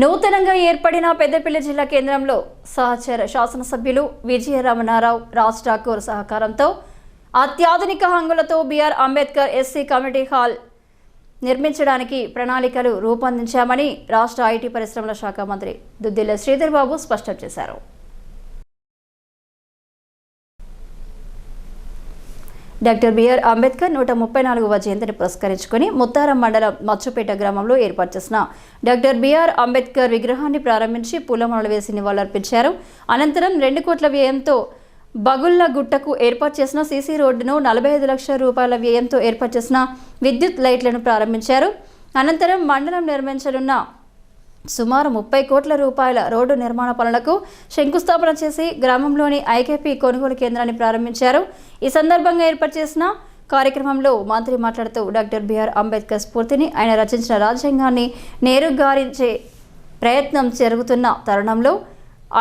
నూతనంగా ఏర్పడిన పెద్దపల్లి జిల్లా కేంద్రంలో సహచర శాసనసభ్యులు విజయ రమణారావు రాజ్ ఠాకూర్ సహకారంతో అత్యాధునిక హంగులతో BR Ambedkar SC committee hall నిర్మించడానికి ప్రణాళికలు రూపొందించామని రాష్ట్ర ఐటీ పరిశ్రమల శాఖ మంత్రి దుద్దిల్ల శ్రీధర్ బాబు స్పష్టం చేశారు. డాక్టర్ బిఆర్ అంబేద్కర్ నూట ముప్పై నాలుగవ జయంతిని పురస్కరించుకుని ముత్తారం మండలం మచ్చుపేట గ్రామంలో ఏర్పాటు చేసిన డాక్టర్ బిఆర్ అంబేద్కర్ విగ్రహాన్ని ప్రారంభించి పూలమాలలు వేసి నివాళులర్పించారు. అనంతరం రెండు కోట్ల వ్యయంతో బగుళ్ళ గుట్టకు ఏర్పాటు చేసిన సీసీ రోడ్డును నలభై ఐదు లక్షల రూపాయల వ్యయంతో ఏర్పాటు చేసిన విద్యుత్ లైట్లను ప్రారంభించారు. అనంతరం మండలం నిర్మించనున్న సుమారు ముప్పై కోట్ల రూపాయల రోడ్డు నిర్మాణ పనులకు శంకుస్థాపన చేసి గ్రామంలోని ఐకేపీ కొనుగోలు కేంద్రాన్ని ప్రారంభించారు. ఈ సందర్భంగా ఏర్పాటు చేసిన కార్యక్రమంలో మంత్రి మాట్లాడుతూ డాక్టర్ బిఆర్ అంబేద్కర్ స్ఫూర్తిని ఆయన రచించిన రాజ్యాంగాన్ని నేరుగారించే ప్రయత్నం జరుగుతున్న తరుణంలో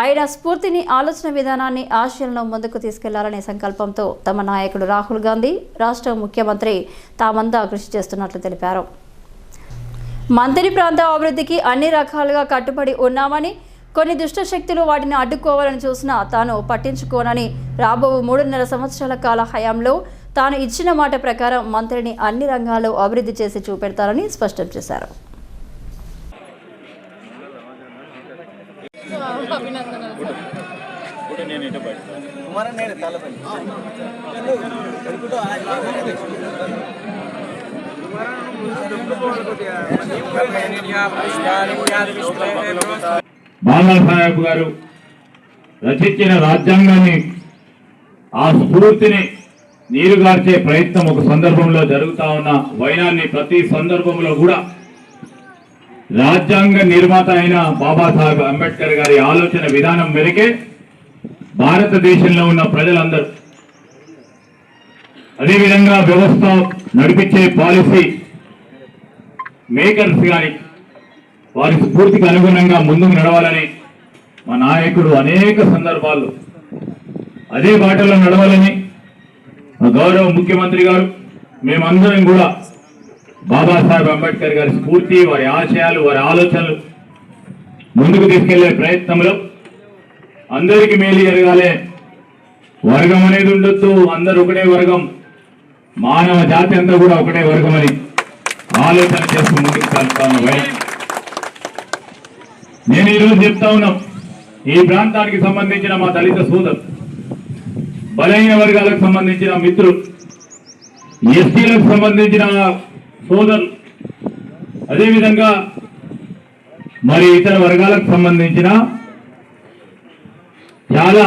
ఆయన స్ఫూర్తిని ఆలోచన విధానాన్ని ఆశయాలను ముందుకు తీసుకెళ్ళాలనే సంకల్పంతో తమ నాయకుడు రాహుల్ గాంధీ రాష్ట్ర ముఖ్యమంత్రి తామంతా కృషి చేస్తున్నట్లు తెలిపారు. మంత్రి ప్రాంత అభివృద్ధికి అన్ని రకాలుగా కట్టుబడి ఉన్నామని కొన్ని దుష్ట శక్తులు వాటిని అడ్డుకోవాలని చూసినా తాను పట్టించుకోనని రాబో మూడున్నర సంవత్సరాల కాల హయాంలో తాను ఇచ్చిన మాట ప్రకారం మంత్రిని అన్ని రంగాల్లో అభివృద్ధి చేసి చూపెడతారని స్పష్టం చేశారు. కుమారన్ నేను గారు రచించిన రాజ్యాంగాన్ని ఆ స్ఫూర్తిని నీరుగార్చే ప్రయత్నం ఒక సందర్భంలో జరుగుతా ఉన్న వైనాన్ని ప్రతి సందర్భంలో కూడా రాజ్యాంగ నిర్మాత అయిన బాబాసాహెబ్ అంబేద్కర్ గారి ఆలోచన విధానం మేరకే భారతదేశంలో ఉన్న ప్రజలందరూ అదేవిధంగా వ్యవస్థ నడిపించే పాలసీ మేకర్స్ కానీ వారి స్ఫూర్తికి అనుగుణంగా ముందుకు నడవాలని మా నాయకుడు అనేక సందర్భాల్లో అదే బాటలో నడవాలని గౌరవ ముఖ్యమంత్రి గారు మేమందరం కూడా బాబాసాహెబ్ అంబేద్కర్ గారి స్ఫూర్తి వారి ఆశయాలు వారి ఆలోచనలు ముందుకు తీసుకెళ్ళే ప్రయత్నంలో అందరికీ మేలు జరగాలి. వర్గం అనేది ఉండొద్దు అందరూ ఒకటే వర్గం. మానవ జాతి అంతా కూడా ఒకటే వర్గం ఆలోచన చేస్తూ ముందుకు సాగుతాను. వైరం నేను ఈరోజు చెప్తా ఉన్నాం ఈ ప్రాంతానికి సంబంధించిన మా దళిత సోదరు బలహీన వర్గాలకు సంబంధించిన మిత్రులు ఎస్టీలకు సంబంధించిన సోదరులు అదేవిధంగా మరి ఇతర వర్గాలకు సంబంధించిన చాలా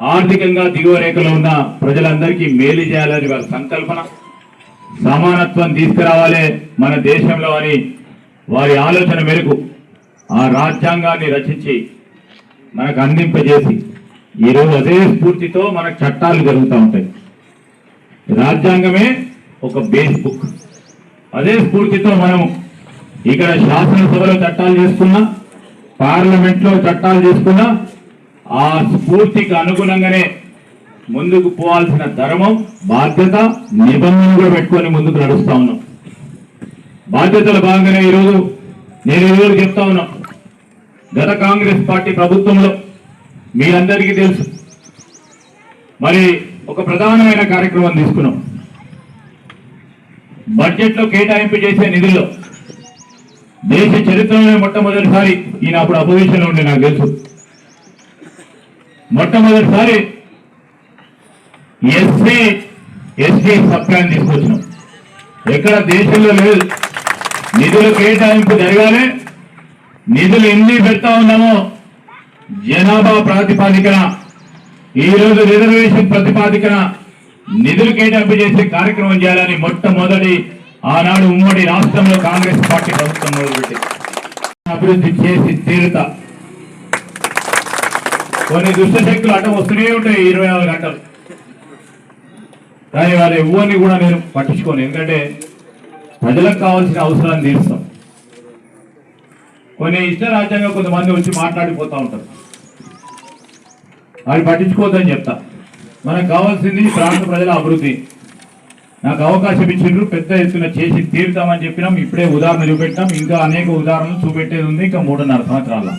ఆర్థికంగా దిగువ రేఖలో ఉన్న ప్రజలందరికీ మేలు చేయాలని వారి సంకల్పన సమానత్వం తీసుకురావాలి మన దేశంలో అని వారి ఆలోచన మేరకు ఆ రాజ్యాంగాన్ని రచించి మనకు అందింపజేసి ఈరోజు అదే స్ఫూర్తితో మనకు చట్టాలు జరుగుతూ ఉంటాయి. రాజ్యాంగమే ఒక బేస్ బుక్. అదే స్ఫూర్తితో మనం ఇక్కడ శాసనసభలో చట్టాలు చేసుకున్నా పార్లమెంట్లో చట్టాలు చేసుకున్నా ఆ స్ఫూర్తికి అనుగుణంగానే ముందుకు పోవాల్సిన ధర్మం బాధ్యత నిబంధనలు కూడా పెట్టుకొని ముందుకు నడుస్తా ఉన్నాం. బాధ్యతల భాగంగానే ఈరోజు నేను ఈరోజు చెప్తా ఉన్నా. గత కాంగ్రెస్ పార్టీ ప్రభుత్వంలో మీరందరికీ తెలుసు. మరి ఒక ప్రధానమైన కార్యక్రమం తీసుకున్నాం. బడ్జెట్లో కేటాయింపు చేసే నిధుల్లో దేశ చరిత్రలోనే మొట్టమొదటిసారి ఈయన అప్పుడు అపోజిషన్లో ఉండే నాకు తెలుసు. మొట్టమొదటిసారి ఎస్సీ ఎస్టీ సబ్ ప్లాన్ తీసుకొచ్చినాం. ఎక్కడ దేశంలో లేదు. నిధుల కేటాయింపు జరగాలి. నిధులు ఎన్ని పెడతా ఉన్నామో జనాభా ప్రాతిపాదికన ఈ రోజు రిజర్వేషన్ ప్రతిపాదికన నిధులు కేటాయింపు చేసే కార్యక్రమం చేయాలని మొట్టమొదటి ఆనాడు ఉమ్మడి రాష్ట్రంలో కాంగ్రెస్ పార్టీ ప్రభుత్వం మొదలుపెట్టింది. అభివృద్ధి చేసి తీరుతా. కొన్ని దుష్టశక్తులు అడ్డం వస్తూనే ఉంటాయి ఇరవై నాలుగు గంటలు. కానీ వారి ఎవరిని కూడా నేను పట్టించుకోను. ఎందుకంటే ప్రజలకు కావాల్సిన అవసరాన్ని తీరుస్తాం. కొన్ని ఇష్ట రాజ్యాంగం కొంతమంది వచ్చి మాట్లాడిపోతూ ఉంటారు. అది పట్టించుకోవద్దని చెప్తా. మనకు కావాల్సింది ప్రాంత ప్రజల అభివృద్ధి. నాకు అవకాశం ఇచ్చిండ్రు పెద్ద ఎత్తున చేసి తీరుతామని చెప్పినాం. ఇప్పుడే ఉదాహరణ చూపెట్టాం ఇంకా అనేక ఉదాహరణలు చూపెట్టేది ఉంది. ఇంకా మూడున్నర సంవత్సరాల.